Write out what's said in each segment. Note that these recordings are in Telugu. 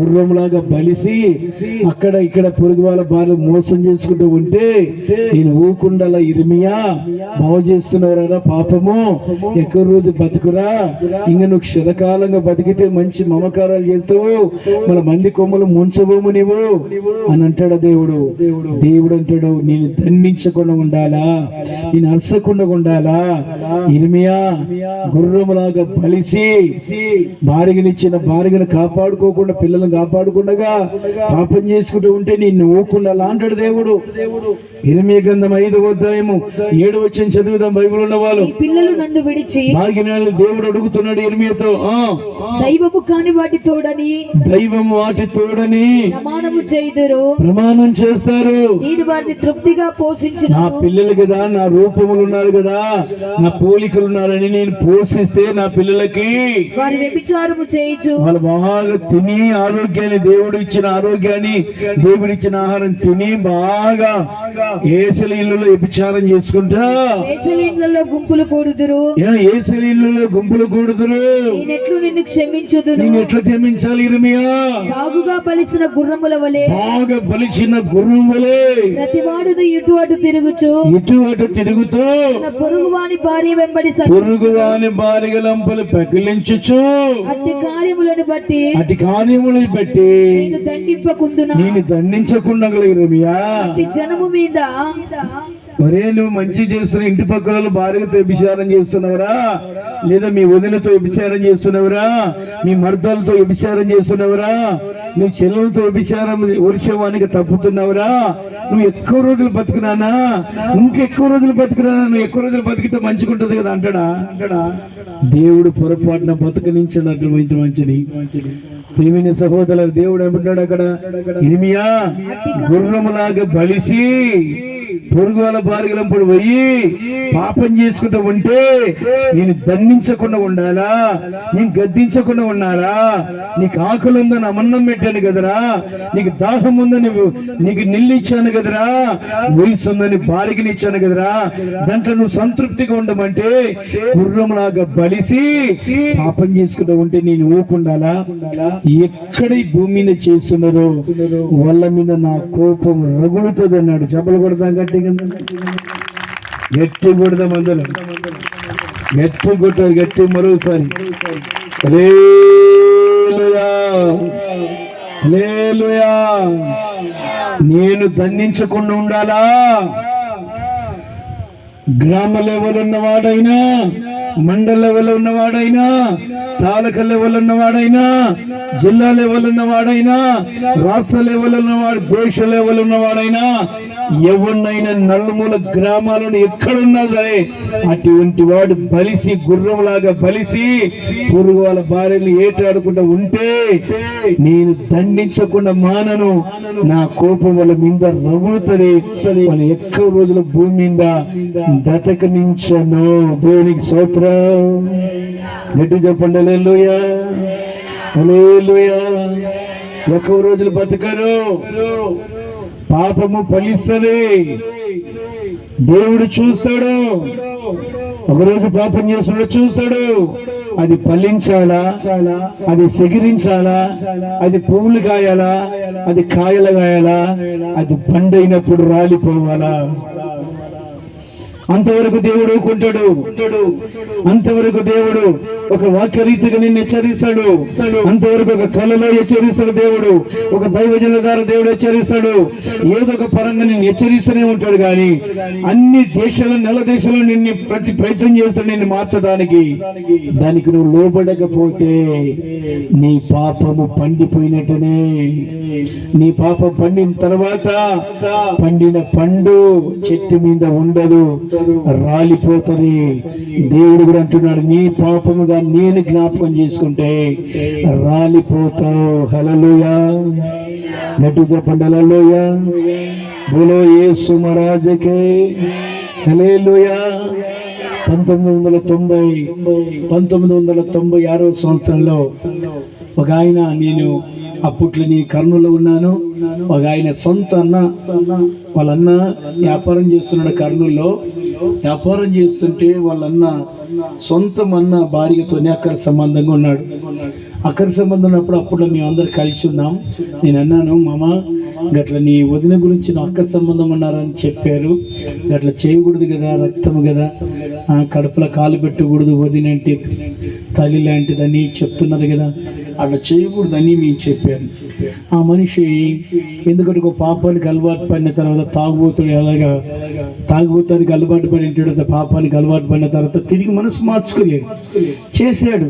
గుర్రంలాగా బలిసి అక్కడ ఇక్కడ పొరుగు వాళ్ళ బాలు మోసం చేసుకుంటూ ఉంటే నేను ఊకుండల ఇరిమియా బాగు చేస్తున్నారా పాపము. ఎక్కువ రోజు బతుకురా? ఇంక నువ్వు క్షణకాలంగా బతికితే మంచి మమకారాలు చేస్తావు. మన మంది కొమ్మలు ముంచబోము నీవు అని అంటాడు దేవుడు. దేవుడు అంటాడు నేను దండించకుండా ఉండాలా? నేను అలసకుండా ఉండాలా? ఇరిమియా గుర్రములాగా బలిసి భార్యనిచ్చిన భార్యను కాపాడుకోకుండా పిల్లలు పిల్లలను కాపాడుకుండగా పాపం చేసుకుంటూ ఉంటే నిన్ను ఊకుండాలా అంటాడు దేవుడు. ఇరిమియ గంధం ఐదు అధ్యాయము ఏడు వచ్చిన చదువుదాం బైబిల్ ఉన్న వాళ్ళు పిల్లలు నన్ను విడిచి భాగ్యనాలు దేవుడు అడుగుతున్నాడు ఇరిమియతో. ఆ. దైవము కాని వాటి తోడని దైవం వాటి తోడని ప్రమాణము చేయుదురు. ప్రమాణం చేస్తారు. నేను వారిని తృప్తిగా పోషించిన నా పిల్లలు కదా నా రూపములు ఉన్నారు కదా నా పోలికలు ఉన్నారని నేను పోషిస్తే నా పిల్లలకి వారి వ్యభిచారము చేయుచు. వాళ్ళు బాగా తిని ఆరోగ్యాన్ని దేవుడు ఇచ్చిన ఆరోగ్యాన్ని దేవుడు ఇచ్చిన ఆహారం తిని బాగా ఏసల ఇల్లులో వ్యభిచారం చేసుకుంటా. గుంపులు కూడుదురు. ఏసల ఇల్లులో గుంపులు కూడుదురు. నేనెట్లు నిన్ను క్షమించుదును. నేను ఎట్లా క్షమించాలి ఇరుమియా? బాగుగా బలిసిన గుర్రముల వలె. బాగా బలిచిన గుర్రం వలే. ప్రతివాడును ఇటు అటు తిరుగుచు. ఇటు అటు తిరుగుతూ. తన పొరుగు వాని భార్య వెంబడి స- పురుగు వాని బాలిగలంపలు పెకిలించుచు అట్టి కార్యములను బట్టి అటు కార్యములు పెట్టి నేను దండించకుండా జనము మీద. మరే నువ్వు మంచి చేస్తున్న ఇంటి పక్కల వాళ్ళు భార్యతో వ్యభిచారం చేస్తున్నావురా? లేదా మీ వదినతో వ్యభిచారం చేస్తున్నావురా? మీ మర్దాలతో వ్యభిచారం చేస్తున్నావురా? నువ్వు చెల్లెలతో వ్యభిచారం వర్షవానికి తప్పుతున్నావురా? నువ్వు ఎక్కువ రోజులు బతుకున్నానా? ఇంకెక్కువ రోజులు బతుకున్నానా? నువ్వు ఎక్కువ రోజులు బతికితే మంచిగుంటది కదా అంటాడా? అంటాడా? దేవుడు పొరపాటున బతుకనించాడు మంచి మంచిది. ప్రేమిని సహోదరుల దేవుడు ఏమంటాడు అక్కడ? ఇరిమియా గుర్రములాగా బలిసి పొరుగుల బారిగలంపుడు పోయి పాపం చేసుకుంటూ ఉంటే నేను దండించకుండా ఉండాలా? నేను గద్దించకుండా ఉండాలా? నీకు ఆకులు ఉందని అమన్నం పెట్టాను కదరా? నీకు దాహం ఉందని నీకు నిల్లిచ్చాను కదరా? వయసు ఉందని బాలికనిచ్చాను కదరా? దాంట్లో నువ్వు సంతృప్తిగా ఉండమంటే గుర్రంలాగా బలిసి పాపం చేసుకుంటూ ఉంటే నేను ఊకుండాలా? ఎక్కడ ఈ మీద చేస్తున్నారో? వాళ్ళ మీద నా కోపం రగులుతుంది అన్నాడు చెప్పలు కొడతాం గట్టి గట్టి కొడదాం అందులో గట్టి కొట్టారు గట్టి మరోసారి. నేను దండించకుండా ఉండాలా? గ్రామ లెవెల్ ఉన్నవాడైనా మండల లెవెల్ ఉన్నవాడైనా తాలూకా లెవెల్ ఉన్నవాడైనా జిల్లా లెవెల్ ఉన్నవాడైనా రాష్ట్ర లెవెల్ ఉన్నవాడు దేశ లెవెల్ ఉన్నవాడైనా ఎవరినైనా నల్లమూల గ్రామాలను ఎక్కడున్నా సరే అటువంటి వాడు బలిసి గుర్రంలాగా బలిసి పురుగు వాళ్ళ భార్యలు ఏటాడుకుంటూ ఉంటే నేను దండించకుండా మానను. నా కోపం వాళ్ళ మీద రగులుతుంది. వాళ్ళు ఎక్కువ రోజుల భూమి మీద బ్రతకనించను. దేవునికి స్తోత్రం. నెట్టు చెప్పండి హల్లెలూయా. హల్లెలూయా. ఎక్కువ రోజులు బతకరు పాపము ఫలిస్తుంది. దేవుడు చూస్తాడు. ఒకరోజు పాపం చేస్తున్నాడు చూస్తాడు. అది ఫలించాలా? అది సెగిరించాలా? అది పువ్వులు కాయాలా? అది కాయలు కాయాలా? అది పండైనప్పుడు రాలిపోవాలా? అంతవరకు దేవుడు కొంటాడు అంతవరకు దేవుడు ఒక వాక్య రీతిగా నిన్ను హెచ్చరిస్తాడు. అంతవరకు ఒక కళలో హెచ్చరిస్తాడు దేవుడు. ఒక దైవజన ద్వారా దేవుడు హెచ్చరిస్తాడు. ఏదో ఒక పరంగా నిన్ను హెచ్చరిస్తూనే ఉంటాడు కానీ అన్ని దేశాలు నెల దేశాలు నిన్ను ప్రతి ప్రయత్నం చేస్తాడు నిన్ను మార్చడానికి. దానికి నువ్వు లోబడకపోతే నీ పాపము పండిపోయినట్టునే. నీ పాపం పండిన తర్వాత పండిన పండు చెట్టు మీద ఉండదు రాలిపోతుంది. దేవుడు కూడా అంటున్నాడు నీ పాపము పాపముగా నేను జ్ఞాపకం చేసుకుంటే రాలిపోతావు. హలలుయా నటు చెప్పండి హలలుయా ఏ సుమరాజకే మహారాజకే. హలేలుయా పంతొమ్మిది వందల తొంభై పంతొమ్మిది వందల తొంభై ఆరో సంవత్సరంలో ఒక ఆయన నేను అప్పట్లో నేను కర్నూలులో ఉన్నాను. ఒక ఆయన సొంత అన్న వాళ్ళన్న వ్యాపారం చేస్తున్నాడు కర్నూలులో. వ్యాపారం చేస్తుంటే వాళ్ళన్న సొంతం అన్న భార్యతోనే అక్కడ సంబంధంగా ఉన్నాడు. అక్కడి సంబంధం ఉన్నప్పుడు అప్పుడు మేము అందరు కలిసి ఉన్నాం. నేను అన్నాను మామ గట్ల నీ వదిన గురించి నా అక్క సంబంధం ఉన్నారని చెప్పారు. గట్ల చేయకూడదు కదా రక్తం కదా. కడుపులో కాలు పెట్టకూడదు వదిన అంటే తల్లి లాంటిదని చెప్తున్నారు కదా. అట్లా చేయకూడదని మేము చెప్పాను ఆ మనిషి ఎందుకంటే ఒక పాపానికి అలవాటు పడిన తర్వాత తాగుబోతుడు ఎలాగా? తాగుబోతానికి అలవాటు పడి ఉంటాడు పాపానికి అలవాటు పడిన తర్వాత తిరిగి మనసు మార్చుకోలేడు. చేశాడు.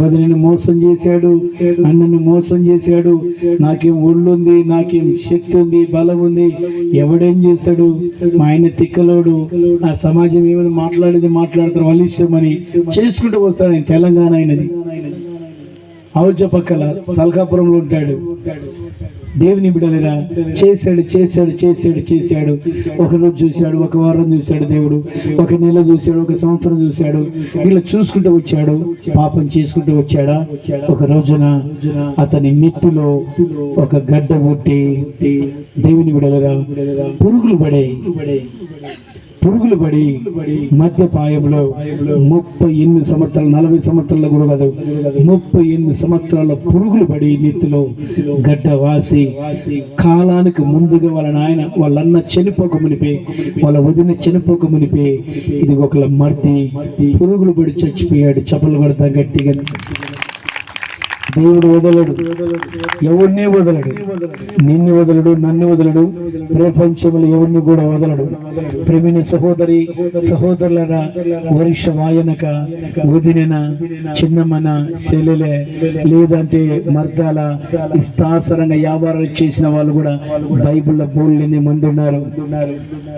వదిలిని మోసం చేశాడు. అన్నని మోసం చేశాడు. నాకేం ఒళ్ళు ఉంది నాకేం శక్తి ఉంది బలం ఉంది. ఎవడేం చేస్తాడు? మా ఆయన తిక్కలోడు. ఆ సమాజం ఏమైనా మాట్లాడేది మాట్లాడతారు వాళ్ళు ఇష్టమని చేసుకుంటూ వస్తాడు ఆయన తెలంగాణ అయినది ఆవుజ పక్కల సల్కాపురంలో ఉంటాడు. దేవుని బిడలేరా చేశాడు చేశాడు చేశాడు చేశాడు. ఒక రోజు చూశాడు ఒక వారం చూశాడు దేవుడు. ఒక నెల చూశాడు ఒక సంవత్సరం చూశాడు. ఇలా చూసుకుంటూ వచ్చాడు పాపం చేసుకుంటూ వచ్చాడా? ఒక రోజున అతని నెత్తిలో ఒక గడ్డ పుట్టి దేవుని బిడలేరా పురుగులు పడే పురుగులు పడి మద్యపాయంలో ముప్పై ఎనిమిది సంవత్సరాలు నలభై సంవత్సరాలు కూడా కాదు ముప్పై ఎనిమిది సంవత్సరాల పురుగులు పడి నెత్తిలో గడ్డ వాసి కాలానికి ముందుగా వాళ్ళ నాయన వాళ్ళన్న చనిపోక మునిపే వాళ్ళ వదిన చనిపోక మునిపే ఇది ఒకళ్ళ మర్తి. పురుగులు పడి చచ్చిపోయాడు చప్పలు పడతా గట్టిగా దేవుడు వదలడు. ఎవరిని వదలడు? నిన్ను వదలడు నన్ను వదలడు. ప్రపంచంలో ఎవరిని కూడా వదలడు. ప్రేమిని సహోదరి సహోదరులరా వరుష వాయనక వదినెన చిన్నమ్మన సెలెలే లేదంటే మర్దాల ఇష్టాసరంగా వ్యాపారాలు చేసిన వాళ్ళు కూడా బైబిల్లో బోల్ని ముందున్నారు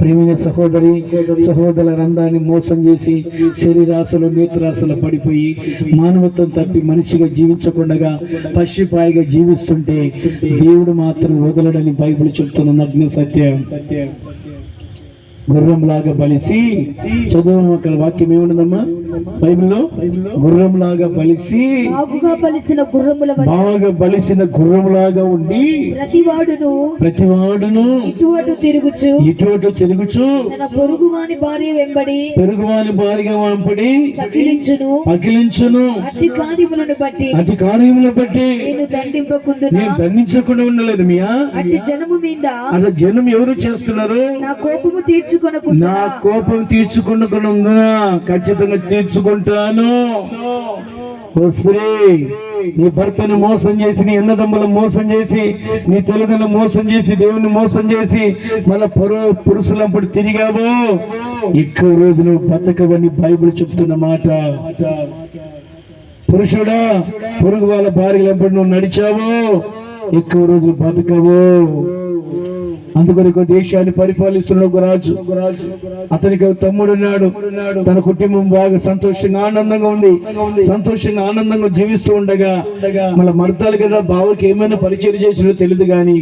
ప్రేమిన సహోదరి సహోదరులందరినీ మోసం చేసి శరీరాశలు నేత్రాశలు పడిపోయి మానవత్వం తప్పి మనిషిగా జీవించకుండా పశుపాయిగా జీవిస్తుంటే దేవుడు మాత్రం వదలడని బైబిల్ చెప్తున్న నగ్న సత్యం. గుర్రంలాగా బలిసి చదువు అక్కడ వాక్యం ఏముండదమ్మా బైబిల్లో? గుర్రంలాగా బలిసి బాగుగా పలిసిన గుర్రముల బాగా బలిసిన గుర్రంలాగా ఉండి ప్రతివాడును ప్రతివాడును ఇటు అటు తిరుగుచు ఇటు చెరుగుచు తన పొరుగువాని భార్య వెంబడి పెరుగువాని భారీగా వంపడి సకిలించును పకిలించును అట్టి కార్యములను బట్టి అటు కార్యములు బట్టి నేను దండించకుండా ఉండలేదు మియా. అట్టి జనము మీద అలా జనం ఎవరు చేస్తున్నారు? నా కోపము తీర్చుకొనకుండా నా కోపం తీర్చుకున్నకుండా ఖచ్చితంగా తీర్చుకుంటాను. ఓ స్త్రీ నీ భర్తను మోసం చేసి నీ అన్నదమ్ములను మోసం చేసి నీ తల్లిదండ్రులు మోసం చేసి దేవుని మోసం చేసి మళ్ళా పొరో పురుషులప్పుడు తిరిగావు? ఎక్కువ రోజు నువ్వు బతకవని బైబుల్ చెప్తున్న మాట. పురుషుడా పొరుగు వాళ్ళ భార్యలంపడి నువ్వు నడిచావు? ఎక్కువ రోజులు బతకవు? అందుకని దేశాన్ని పరిపాలిస్తున్న ఒక రాజు. అతనికి తమ్ముడు ఉన్నాడు. తన కుటుంబం బాగా సంతోషంగా ఆనందంగా ఉంది. సంతోషంగా ఆనందంగా జీవిస్తూ ఉండగా మళ్ళీ మర్దాలు కదా బావకి ఏమైనా పరిచయం చేసినో తెలియదు గాని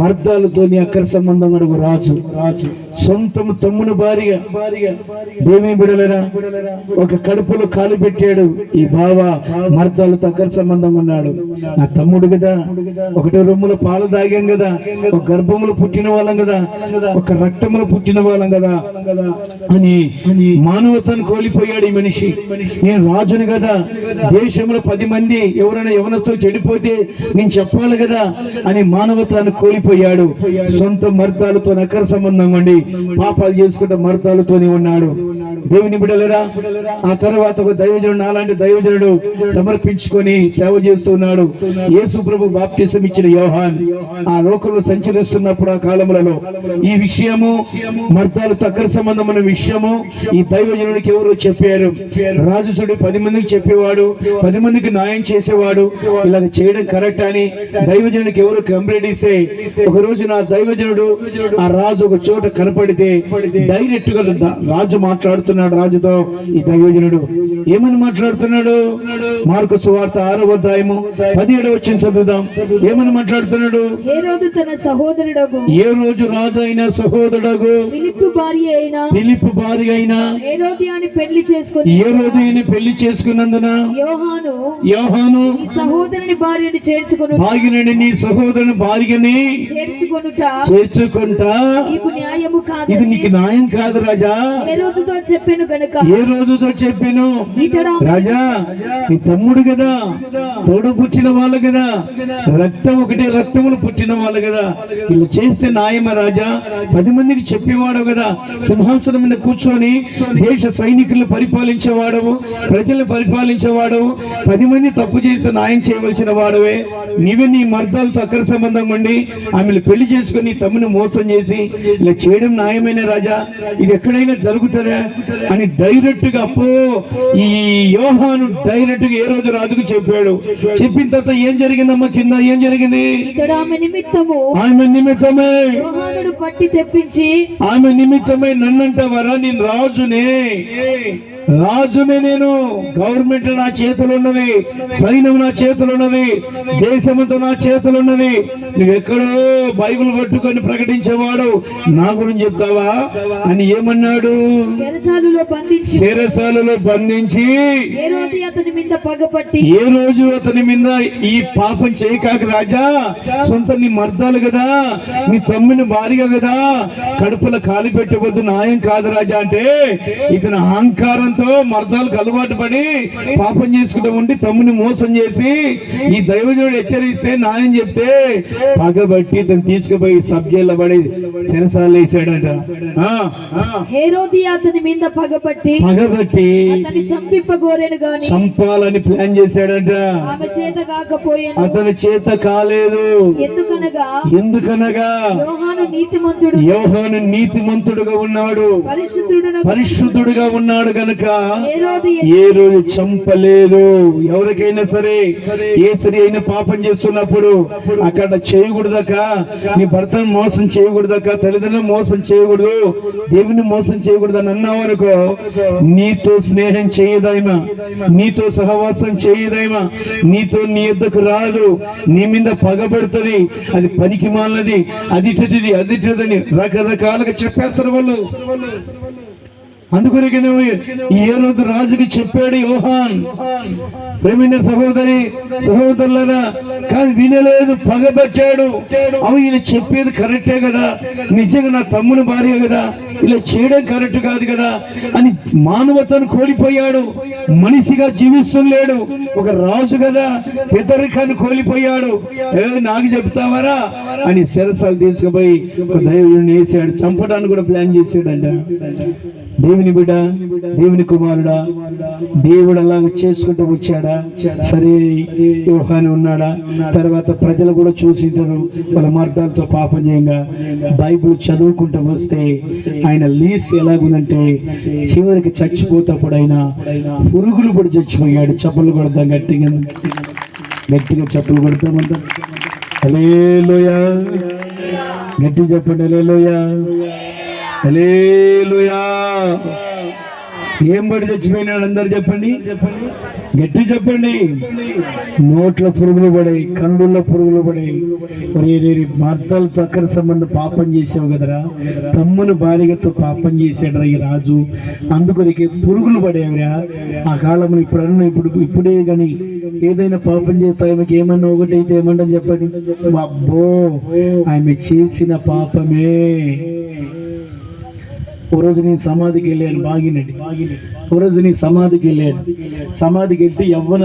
మర్దాలతోని అక్కర సంబంధం ఒక రాజు. రాజు సొంతం తమ్ముడు భార్య దేవి బిడలరా ఒక కడుపులో కాలు పెట్టాడు ఈ బావ మర్దాలతో అక్కర సంబంధం ఉన్నాడు. నా తమ్ముడు కదా ఒకటి రొమ్ములో పాలు తాగాం కదా ఒక గర్భములు పుట్టిన వాళ్ళం కదా. ఒక రక్తములో పుట్టిన వాళ్ళం కదా. అని మానవతను కోల్పోయాడు ఈ మనిషి. నేను రాజును కదా. దేశంలో పది మంది ఎవరైనా యవనస్తులు చెడిపోతే నేను చెప్పాలి కదా అని మానవతను కోల్పోయాడు. సొంత మర్తాలతో నకర సంబంధం అండి పాపాలు చేసుకుంటే మర్తాలతోనే ఉన్నాడు. దేవుని బిడలరా ఆ తర్వాత ఒక దైవజనుడు నాలాంటి దైవజనుడు సమర్పించుకొని సేవ చేస్తున్నాడు. యేసు ప్రభు బాప్తిసం ఇచ్చిన యోహాన్ ఆ లోకంలో సంచరిస్తున్నప్పుడు ఆ కాలములలో. ఈ విషయము మర్దాలు తక్కర సంబంధమైన విషయము ఈ దైవజనుడికి ఎవరు చెప్పారు. రాజుసుడు పది మందికి చెప్పేవాడు పది మందికి న్యాయం చేసేవాడు ఇలా చేయడం కరెక్ట్ అని దైవజనుడికి ఎవరు కంప్లైంట్ ఇస్తే ఒక రోజు నా దైవజనుడు ఆ రాజు ఒక చోట కనపడితే డైరెక్ట్గా రాజు రాజు మాట్లాడుతున్నాడు రాజుతో. ఈ దైవజనుడు ఏమని మాట్లాడుతున్నాడు? మార్కు సువార్త ఆరో అధ్యాయము పదిహేడు వచ్చిన చదువుదాం. ఏమని మాట్లాడుతున్నాడు? ఏ రోజు తన సహోదరుడు సహోదరుడగు? ఏ రోజు రాజు అయిన సహోదరుడగు? ఫిలిప్పు భార్య అయిన? పిలిపు భార్య అయినా? పెళ్ళి చేసుకుని? ఏ రోజు ఈయన పెళ్ళి చేసుకున్నందున? యోహాను యోహాను సహోదరుని భార్యని చేర్చుకొను భాగ్యనని నీ సహోదరుని భార్యని చేర్చుకొనుట. చేర్చుకుంటా? నీకు న్యాయము ఇది కాదని నీకు న్యాయం కాదు రాజా. హేరోదుతో చెప్పాను గనుక. ఏ రోజుతో చెప్పాను? రాజా నీ తమ్ముడు కదా. తోడు పుట్టిన వాళ్ళు కదా. రక్తం ఒకటే రక్తములు పుట్టిన వాళ్ళు కదా. ఇలా చేస్తే న్యాయమా రాజా? పది మందికి చెప్పేవాడు కదా. సింహాసనం మీద కూర్చొని దేశ సైనికులను పరిపాలించేవాడవు ప్రజలను పరిపాలించేవాడవు పది మంది తప్పు చేస్తే న్యాయం చేయవలసిన వాడవే. నీవే నీ మర్దాలతో అక్కర సంబంధం ఉండి ఆమెను పెళ్ళి చేసుకుని తమ్ముని మోసం చేసి ఇలా చేయడం న్యాయమైన రాజా? ఇది ఎక్కడైనా జరుగుతుందా? అని డైరెక్ట్గా అప్పో ఈ యోహాను డైరెక్ట్గా ఏ రోజు రాజుకు చెప్పాడు. చెప్పిన తర్వాత ఏం జరిగిందమ్మా కింద? ఏం జరిగింది? ఆమె నిమిత్తము ఆమె నిమిత్తమే. యోహానుడు పట్టి తెప్పించి ఆమె నిమిత్తమై నన్నంటవరా నేను రాజునే. రాజునే నేను గవర్నమెంట్ నా చేతులు ఉన్నవి సైన్యం నా చేతులు ఉన్నవి దేశమంతా నా చేతులు ఉన్నవి నువ్వెక్కడో బైబిల్ పట్టుకొని ప్రకటించేవాడు నా గురించి చెప్తావా? అని ఏమన్నాడు? శిరసాలలో బంధించి ఏ రోజు అతని మీద ఈ పాపం చేయకాక రాజా? సొంత నీ మర్దాలు కదా నీ తమ్ముని భార్య కదా. కడుపులో కాలి పెట్టవద్దు న్యాయం కాదు రాజా అంటే ఇతను అహంకారంతో మర్దాలకు అలవాటు పడి పాపం చేసుకుంటూ ఉండి తమ్ముని మోసం చేసి ఈ దైవజుడు హెచ్చరిస్తే న్యాయం చెప్తే పగబట్టి ఇతను తీసుకుపోయి సబ్జెల్లో పడి శిరసాలు వేసాడట. అతని మీద పగబట్టి అతన్ని చంపింపగోరెను గాని చంపాలని ప్లాన్ చేశాడట. ఆమె చేత కాకపోయాను. అతని చేత కాలేదు. ఎందుకనగా? ఎందుకనగా? యోహాను నీతిమంతుడు. యోహాను నీతిమంతుడుగా ఉన్నాడు. పరిశుద్ధుడు పరిశుద్ధుడుగా ఉన్నాడు గనుక. హేరోది ఏ రోజు చంపలేదు. ఎవరికైనా సరే ఏ స్త్రీ అయినా పాపం చేస్తున్నప్పుడు అక్కడ చేయకూడదక నీ భర్తను మోసం చేయకూడదక తల్లిదండ్రులు మోసం చేయకూడదు. దేవుని మోసం చేయకూడదు అని అన్నావు అనుకో. నీతో స్నేహం చేయదైమా. నీతో సహవాసం చేయదైమా. నీతో నీ యొద్దకు రాదు. నీ మీద పగబడుతుంది అది పనికి మాలది అదిటది అదిటదని రకరకాలుగా చెప్పేస్తారు వాళ్ళు. అందుకొరకే నువ్వు ఏ రోజు రాజుకి చెప్పాడు యోహాన్. ప్రేమిన సహోదరి సహోదరులరా కానీ వినలేదు పగబట్టాడు. అవి ఈయన చెప్పేది కరెక్టే కదా? నిజంగా నా తమ్ముని భార్య కదా? ఇలా చేయడం కరెక్ట్ కాదు కదా? అని మానవతను కోల్పోయాడు. మనిషిగా జీవిస్తుండలేడు. ఒక రాజు కదా? పెద్దరికాన్ని కోల్పోయాడు. ఏ నాకు చెప్తావరా? అని శిరసాలు తీసుకుపోయి ఒక దైవుడిని వేసాడు చంపడానికి కూడా ప్లాన్ చేసాడంట దేవుని బిడ్డ దేవుని కుమారుడా దేవుడు అలా చేసుకుంటూ వచ్చాడా? సరే వ్యూహాన్ని ఉన్నాడా? తర్వాత ప్రజలు కూడా చూసింటారు వాళ్ళ మార్గాలతో పాపం చేయంగా. బైబుల్ చదువుకుంటూ వస్తే ఆయన లీస్ ఎలాగుందంటే చివరికి చచ్చిపోతప్పుడు ఆయన పురుగులు కూడా చచ్చిపోయాడు చప్పలు కొడతాం గట్టిగా. గట్టిగా చెప్పులు కొడతామంట హలేలోయ గట్టి చెప్పండి అలేలోయా ఏం పడి చచ్చిపోయినాడు అందరు చెప్పండి? గట్టి చెప్పండి. నోట్ల పురుగులు పడాయి కన్నుల్లో పురుగులు పడాయి. ఒరే రే సంబంధం పాపం చేసావు కదరా? తమ్ముని భార్యతో పాపం చేశాడురా ఈ రాజు. అందుకొరికి పురుగులు పడేవిరా. ఆ కాలంలో ఇప్పుడు అన్న ఇప్పుడు ఇప్పుడే కానీ ఏదైనా పాపం చేస్తే ఆమెకి ఏమన్నా ఒకటి అయితే ఏమంటని చెప్పండి? అబ్బో ఆమె చేసిన పాపమే. ఓ రోజు నేను సమాధికి వెళ్ళాను బాగినట్టు. ఓ రోజు నేను సమాధికి వెళ్ళాను సమాధికి వెళ్తే యవ్వన